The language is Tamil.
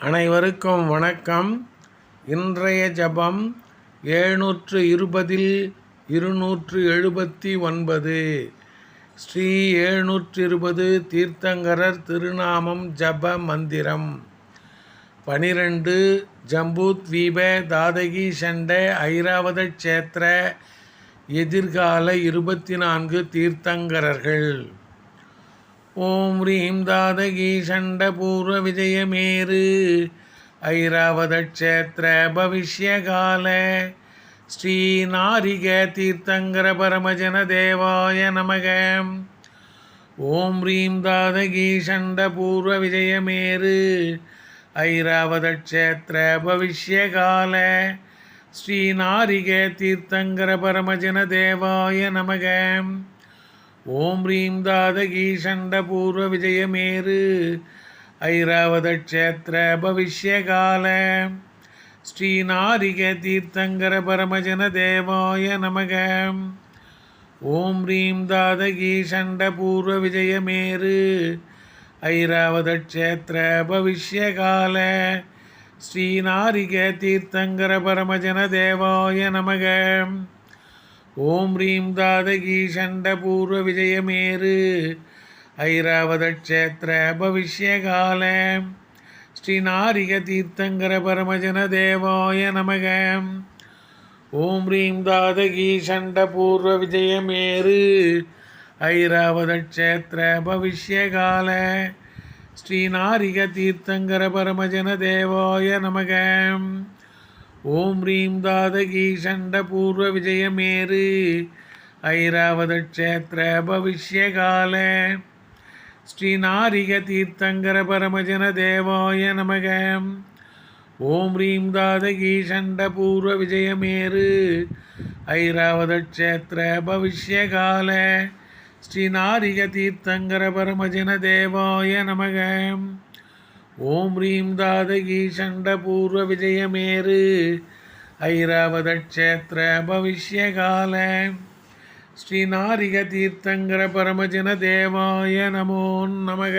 அனைவருக்கும் வணக்கம். இன்றைய ஜபம் எழுநூற்று இருபதில் இருநூற்று எழுபத்தி ஒன்பது ஸ்ரீ எழுநூற்று இருபது தீர்த்தங்கரர் திருநாமம் ஜப மந்திரம். பனிரெண்டு ஜம்பூத்வீப தாதகி சண்ட ஐராவத க்ஷேத்திர எதிர்கால இருபத்தி நான்கு தீர்த்தங்கரர்கள். ஓம் ரீம் தாதகி சண்ட பூர்வ விஜயமேரு ஐராவத பவிஷ்யகால. ஸ்ரீநாரிக தீர்த்தங்கர பரமஜன தேவாய நமக. ஓம் ரீம் தாதகி சண்ட பூர்வ விஜயமேரு ஐராவத பவிஷ்யகால. ஸ்ரீநாரிக தீர்த்தங்கர பரமஜன தேவாய நமகம் ஓம் ரீம் தாதகி சண்ட பூர்வ விஜயமேரு ஐராவத க்ஷேத்திர பவிஷ்யகால ஸ்ரீ நாரிக தீர்த்தங்கர பரமஜன தேவாய நமக. ஓம் ரீம் தாதகி சண்ட பூர்வ விஜயமேரு ஐராவத க்ஷேத்திர பவிஷ்யகால ஸ்ரீ நாரிக தீர்த்தங்கர பரமஜன தேவாய நமக. ஓம் ரீம் தாதகி சண்ட பூர்வ விஜயமேரு ஐராவத பவிஷ்யகால ஸ்ரீநாரிக தீர்த்தங்கர பரமஜன தேவாய நமக. ஓம் ரீம் தாதகி சண்ட பூர்வ விஜயமேரு ஐராவத பவிஷ்யகால ஸ்ரீநாரிக தீர்த்தங்கர பரமஜன தேவாய நமகம் ஓம் ரீம் தாதகி சண்ட பூர்வ விஜயமேரு ஐராவத க்ஷேத்திர பவிஷ்யகால. ஸ்ரீ நாரிக தீர்த்தங்கர பரமஜன தேவாய நமக. ஓம் ரீம் தாதகி சண்ட பூர்வ விஜயமேரு ஐராவத க்ஷேத்திர பவிஷ்யகால. ஸ்ரீ நாரிக தீர்த்தங்கர பரமஜன தேவாய நமகம் ஓம் ரீம் தாதகி சண்ட பூர்வ விஜயமேரு ஐராவத க்ஷேத்திர பவிஷ்யகால. ஸ்ரீநாரிக தீர்த்தங்கர பரமஜன தேவாய நமோ நமக.